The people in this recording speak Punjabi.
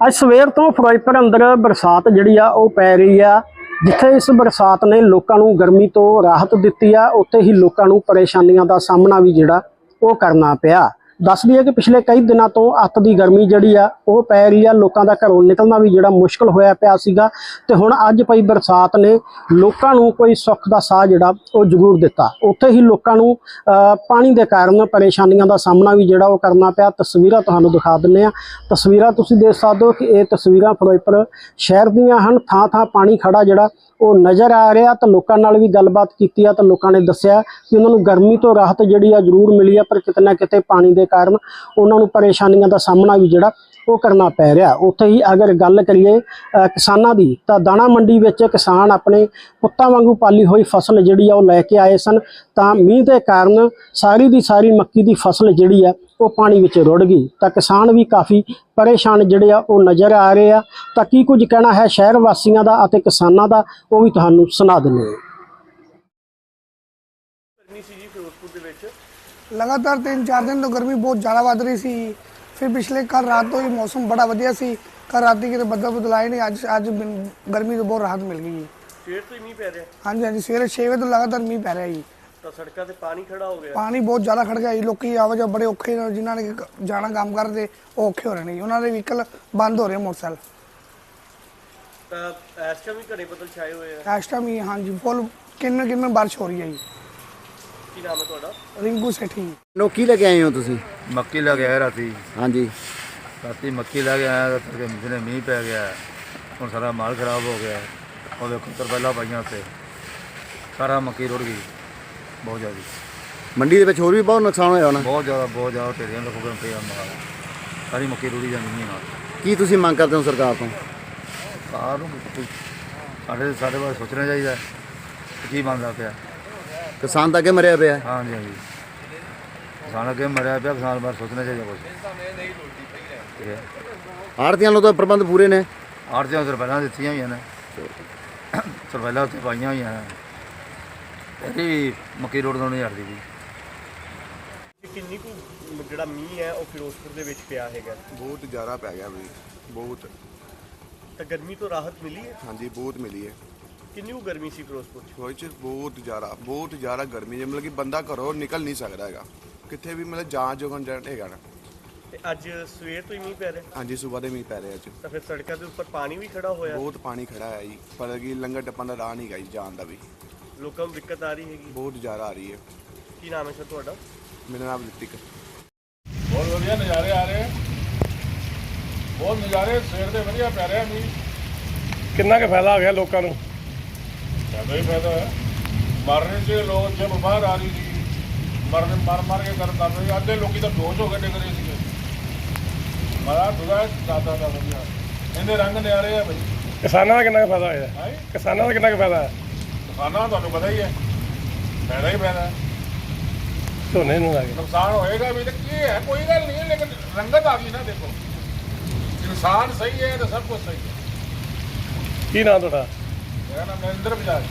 ਅੱਜ ਸਵੇਰ ਤੋਂ ਫਿਰੋਜ਼ਪੁਰ ਅੰਦਰ ਬਰਸਾਤ ਜਿਹੜੀ ਆ ਉਹ ਪੈ ਰਹੀ ਆ, ਜਿੱਥੇ ਇਸ ਬਰਸਾਤ ਨੇ ਲੋਕਾਂ ਨੂੰ ਗਰਮੀ ਤੋਂ ਰਾਹਤ ਦਿੱਤੀ ਆ, ਉੱਥੇ ਹੀ ਲੋਕਾਂ ਨੂੰ ਪਰੇਸ਼ਾਨੀਆਂ ਦਾ ਸਾਹਮਣਾ ਵੀ ਜਿਹੜਾ ਉਹ ਕਰਨਾ ਪਿਆ। ਦੱਸਦੀ ਹੈ ਕਿ ਪਿਛਲੇ ਕਈ ਦਿਨਾਂ ਤੋਂ ਅੱਤ ਦੀ ਗਰਮੀ ਜਿਹੜੀ ਆ, ਉਹ ਪੈ ਰਹੀ ਆ। ਲੋਕਾਂ ਦਾ ਘਰੋਂ ਨਿਕਲਣਾ ਵੀ ਜਿਹੜਾ ਮੁਸ਼ਕਲ ਹੋਇਆ ਪਿਆ ਸੀਗਾ ਤੇ ਹੁਣ ਅੱਜ ਪਈ ਬਰਸਾਤ ਨੇ ਲੋਕਾਂ ਨੂੰ ਕੋਈ ਸੁੱਖ ਦਾ ਸਾਹ ਜਿਹੜਾ, ਉਹ ਜ਼ਰੂਰ ਦਿੱਤਾ। ਉੱਥੇ ਹੀ ਲੋਕਾਂ ਨੂੰ ਪਾਣੀ ਦੇ ਕਾਰਨ ਪਰੇਸ਼ਾਨੀਆਂ ਦਾ ਸਾਹਮਣਾ ਵੀ ਜਿਹੜਾ ਉਹ ਕਰਨਾ ਪਿਆ। ਤਸਵੀਰਾਂ ਤੁਹਾਨੂੰ ਦਿਖਾ ਦਿੰਨੇ ਆ ਤਸਵੀਰਾਂ ਤੁਸੀਂ ਦੇਖ ਸਕਦੇ ਹੋ ਕਿ ਇਹ ਤਸਵੀਰਾਂ ਫਿਰੋਜ਼ਪੁਰ ਸ਼ਹਿਰ ਦੀਆਂ ਹਨ। ਥਾਂ ਥਾਂ ਪਾਣੀ ਖੜਾ ਜਿਹੜਾ, ਉਹ ਨਜ਼ਰ ਆ ਰਿਹਾ ਤਾਂ ਲੋਕਾਂ ਨਾਲ ਵੀ ਗੱਲਬਾਤ ਕੀਤੀ ਆ ਤਾਂ ਲੋਕਾਂ ਨੇ ਦੱਸਿਆ ਕਿ ਉਹਨਾਂ ਨੂੰ ਗਰਮੀ ਤੋਂ ਰਾਹਤ ਜਿਹੜੀ ਆ ਜ਼ਰੂਰ ਮਿਲੀ ਆ, ਪਰ ਕਿਤੇ ਨਾ ਕਿਤੇ ਪਾਣੀ ਦੇ ਕਾਰਨ ਉਹਨਾਂ ਨੂੰ ਪਰੇਸ਼ਾਨੀਆਂ ਦਾ ਸਾਹਮਣਾ ਵੀ ਜਿਹੜਾ ਉਹ ਕਰਨਾ ਪੈ ਰਿਹਾ। ਉੱਥੇ ਹੀ ਅਗਰ ਗੱਲ ਕਰੀਏ ਕਿਸਾਨਾਂ ਦੀ, ਤਾਂ ਦਾਣਾ ਮੰਡੀ ਵਿੱਚ ਕਿਸਾਨ ਆਪਣੇ ਪੁੱਤਾਂ ਵਾਂਗੂ ਪਾਲੀ ਹੋਈ ਫਸਲ ਜਿਹੜੀ ਆ ਉਹ ਲੈ ਕੇ ਆਏ ਸਨ। ਤਾਂ ਮੀਂਹ ਦੇ ਕਾਰਨ ਸਾਰੀ ਦੀ ਸਾਰੀ ਮੱਕੀ ਦੀ ਫਸਲ ਜਿਹੜੀ ਆ, ਉਹ ਪਾਣੀ ਵਿੱਚ ਰੁੜ ਗਈ। ਤਾਂ ਕਿਸਾਨ ਵੀ ਕਾਫੀ ਪਰੇਸ਼ਾਨ ਜਿਹੜੇ ਆ, ਉਹ ਨਜ਼ਰ ਆ ਰਹੇ ਆ। ਤਾਂ ਕੀ ਕੁਝ ਕਹਿਣਾ ਹੈ ਸ਼ਹਿਰ ਵਾਸੀਆਂ ਦਾ ਅਤੇ ਕਿਸਾਨਾਂ ਦਾ, ਉਹ ਵੀ ਤੁਹਾਨੂੰ ਸੁਣਾ ਦਿੰਦੇ ਹਾਂ। ਜੀ ਲਗਾਤਾਰ 3-4 ਦਿਨ ਤੋਂ ਗਰਮੀ ਬਹੁਤ ਜ਼ਿਆਦਾ ਵੱਧ ਰਹੀ ਸੀ। ਫਿਰ ਪਿਛਲੇ ਕੱਲ ਰਾਤ ਤੋਂ ਹੀ ਮੌਸਮ ਬੜਾ ਵਧੀਆ ਸੀ। ਕੱਲ ਰਾਤੀ ਕਿਤੇ ਬੱਦਲ ਬਦਲਾਏ ਨਹੀਂ ਅੱਜ ਅੱਜ ਗਰਮੀ ਤੋਂ ਬਹੁਤ ਰਾਹਤ ਮਿਲ ਗਈ ਹੈ। ਸਵੇਰ ਤੋਂ ਹੀ ਮੀਂਹ ਪੈ ਰਿਹਾ? ਹਾਂਜੀ ਹਾਂਜੀ ਸਵੇਰੇ 6 ਵਜੇ ਤੋਂ ਲਗਾਤਾਰ ਮੀਂਹ ਪੈ ਰਿਹਾ ਜੀ। ਤਾਂ ਸੜਕਾਂ ਤੇ ਪਾਣੀ ਖੜਾ ਹੋ ਗਿਆ। ਪਾਣੀ ਬਹੁਤ ਜ਼ਿਆਦਾ ਖੜ ਗਿਆ ਜੀ। ਲੋਕੀ ਆਵਾਜਾਈ ਬੜੇ ਔਖੇ ਨੇ ਜਿਨ੍ਹਾਂ ਨੇ ਜਾਣਾ ਕੰਮ ਕਰਦੇ ਉਹ ਔਖੇ ਹੋ ਰਹੇ ਨੇ ਜੀ। ਉਹਨਾਂ ਦੇ ਵਹੀਕਲ ਬੰਦ ਹੋ ਰਹੇ ਮੋਟਰਸਾਈਕਲ। ਤਾਂ ਟਾਈਮ ਵੀ ਘਣੇ ਬੱਦਲ ਛਾਏ ਹੋਏ ਆ। ਇਸ ਟਾਈਮ ਹੀ ਹਾਂਜੀ ਫੁੱਲ ਕਿੰਨੇ ਕਿੰਨੇ ਬਾਰਿਸ਼ ਹੋ ਰਹੀ ਹੈ ਜੀ। ਕੀ ਨਾਮ ਹੈ ਤੁਹਾਡਾ? ਰਿੰਕੂ ਸੇਠੀ। ਨੋਕੀ ਲੈ ਕੇ ਆਏ ਹੋ ਤੁਸੀਂ? ਮੱਕੀ ਲੈ ਕੇ ਆਇਆ ਰਾਤੀ। ਹਾਂਜੀ। ਰਾਤੀ ਮੱਕੀ ਲੈ ਕੇ ਆਇਆ ਤਾਂ ਤੜਕੇ ਮਿਸਨੇ ਮੀਂਹ ਪੈ ਗਿਆ। ਹੁਣ ਸਾਰਾ ਮਾਲ ਖਰਾਬ ਹੋ ਗਿਆ। ਉਹ ਵੇਖੋ ਤਰਪਾਲਾਂ ਪਾਈਆਂ ਉੱਤੇ ਸਾਰਾ ਮੱਕੀ ਰੁੜ ਗਈ। ਬਹੁਤ ਜ਼ਿਆਦਾ। ਮੰਡੀ ਦੇ ਵਿੱਚ ਹੋਰ ਵੀ ਬਹੁਤ ਨੁਕਸਾਨ ਹੋਇਆ ਹੋਣਾ। ਬਹੁਤ ਜ਼ਿਆਦਾ ਬਹੁਤ ਜ਼ਿਆਦਾ ਢੇਰੀਆਂ ਲੋਕਾਂ ਨੂੰ ਪਿਆ ਮਾਲ। ਸਾਰੀ ਮੱਕੀ ਰੁੜੀ ਜਾਂਦੀ ਮੀਂਹ ਨਾਲ ਕੀ ਤੁਸੀਂ ਮੰਗ ਕਰਦੇ ਹੋ ਸਰਕਾਰ ਤੋਂ? ਸਾਰ ਨੂੰ ਕੋਈ- ਸਾਡੇ ਸਾਡੇ ਬਾਰੇ ਸੋਚਣਾ ਚਾਹੀਦਾ। ਹੈ ਕਿ ਕੀ ਬਣਦਾ ਪਿਆ? ਕਿਸਾਨ ਤਾਂ ਅੱਗੇ ਮਰਿਆ ਪਿਆ। ਹਾਂਜੀ ਹਾਂਜੀ। ਕਿਸਾਨ ਅੱਗੇ ਮਰਿਆ ਪਿਆ ਕਿਸਾਨ ਬਾਰੇ ਸੋਚਣਾ ਚਾਹੀਦਾ ਕੁਝ ਠੀਕ ਹੈ। ਆੜਤੀਆਂ ਨੂੰ ਤਾਂ ਪ੍ਰਬੰਧ ਪੂਰੇ ਨੇ। ਆੜਤੀਆਂ ਸਰਪਾਲਾਂ ਦਿੱਤੀਆਂ ਹੋਈਆਂ ਨੇ। ਸਰਪਾਲਾਂ ਉੱਤੇ ਪਾਈਆਂ ਹੋਈਆਂ ਨੇ। ਇਹਦੀ ਵੀ ਮੱਕੀ ਰੋਡ ਤੋਂ ਨਹੀਂ ਹਟਦੀ ਵੀ ਕਿ ਕਿੰਨੀ ਕੁ ਜਿਹੜਾ ਮੀਂਹ ਹੈ ਉਹ ਫਿਰੋਜ਼ਪੁਰ ਦੇ ਵਿੱਚ ਪਿਆ ਹੈਗਾ? ਬਹੁਤ ਜ਼ਿਆਦਾ ਪੈ ਗਿਆ ਵੀ ਬਹੁਤ। ਤਾਂ ਗਰਮੀ ਤੋਂ ਰਾਹਤ ਮਿਲੀ ਹੈ? ਹਾਂਜੀ ਬਹੁਤ ਮਿਲੀ ਹੈ। ਕਿੰਨੀ ਕੁ ਗਰਮੀ ਸੀ ਫਿਰੋਜ਼ਪੁਰ 'ਚ? ਹੋਈ ਚ ਬਹੁਤ ਜ਼ਿਆਦਾ ਬਹੁਤ ਜ਼ਿਆਦਾ ਗਰਮੀ ਹੈ। ਮਤਲਬ ਕਿ ਬੰਦਾ ਘਰੋਂ ਨਿਕਲ ਨਹੀਂ ਸਕਦਾ ਹੈਗਾ। ਕਿੱਥੇ ਵੀ ਮਤਲਬ ਜਾਣ ਜੋਗਣ ਜਾਣ ਹੈਗਾ ਨਾ। ਤੇ ਅੱਜ ਸਵੇਰ ਤੋਂ ਹੀ ਮੀਂਹ ਪੈ ਰਿਹਾ? ਹਾਂਜੀ ਸਵੇਰ ਦੇ ਮੀਂਹ ਪੈ ਰਿਹਾ ਅੱਜ। ਤਾਂ ਫਿਰ ਸੜਕਾਂ ਦੇ ਉੱਪਰ ਪਾਣੀ ਵੀ ਖੜਾ ਹੋਇਆ? ਬਹੁਤ ਪਾਣੀ ਖੜਾ ਹੈ ਜੀ। ਪਰ ਕਿ ਲੰਗਰ ਟੱਪਣ ਦਾ ਰਾਹ ਨਹੀਂ ਗਾ ਜੀ ਜਾਣ ਦਾ ਵੀ। ਲੋਕਾਂ ਨੂੰ ਦਿੱਕਤ ਆ ਰਹੀ ਹੈਗੀ? ਬਹੁਤ ਜ਼ਿਆਦਾ ਆ ਰਹੀ ਹੈ। ਕੀ ਨਾਮ ਹੈ ਸਰ ਤੁਹਾਡਾ? ਮੇਰਾ ਨਾਮ ਰਿਤਿਕ ਬਹੁਤ ਵਧੀਆ ਨਜ਼ਾਰੇ ਆ ਰਹੇ। ਬਹੁਤ ਨਜ਼ਾਰੇ ਸਵੇਰ ਦੇ ਵਧੀਆ ਪੈ ਰਿਹਾ ਮੀਂਹ। ਕਿੰਨਾ ਕੁ ਫਾਇਦਾ ਹੋ ਗਿਆ ਲੋਕਾਂ ਨੂੰ? ਜ਼ਿਆਦਾ ਹੀ ਫਾਇਦਾ ਹੈ ਮਰਨ ਚ ਲੋਕ ਜਦ ਬਾਹਰ ਆ ਰਹੀ ਸੀ ਮਰਨ ਮਰ ਮਰ ਕੇ ਕਰ ਕਰ ਰਹੇ ਅੱਧੇ ਲੋਕੀ ਤਾਂ ਬੇਹੋਸ਼ ਹੋ ਕੇ ਡਿੱਗ ਰਹੇ ਸੀਗੇ। ਮਾਰਾ ਦੁਗਾ ਦਾਦਾ ਦਾ ਵਧੀਆ। ਇਹਦੇ ਰੰਗ ਨਿਆਰੇ ਆ ਬਈ। ਕਿਸਾਨਾਂ ਦਾ ਕਿੰਨਾ ਕੁ ਫਾਇਦਾ ਹੋਇਆ? ਕਿਸਾਨਾਂ ਦਾ ਕਿੰਨਾ ਕੁ ਫਾਇਦਾ ਹੈ ਖਾਣਾ ਤੁਹਾਨੂੰ ਪਤਾ ਹੀ ਹੈ। ਫਾਇਦਾ ਹੀ ਫਾਇਦਾ। ਹੈ। ਝੋਨੇ ਨੂੰ ਲੱਗੇ ਨੁਕਸਾਨ ਹੋਏਗਾ ਵੀ ਤਾਂ ਕੀ ਹੈ? ਕੋਈ ਗੱਲ ਨਹੀਂ ਹੈ, ਲੇਕਿਨ ਰੰਗਤ ਆ ਗਈ ਨਾ ਦੇਖੋ। ਇਨਸਾਨ ਸਹੀ ਹੈ ਤਾਂ ਸਭ ਕੁਝ ਸਹੀ ਹੈ। ਕੀ ਨਾਂ ਤੁਹਾਡਾ? ਮੇਰਾ ਨਾਮ ਨਰਿੰਦਰ ਬਜਾਜ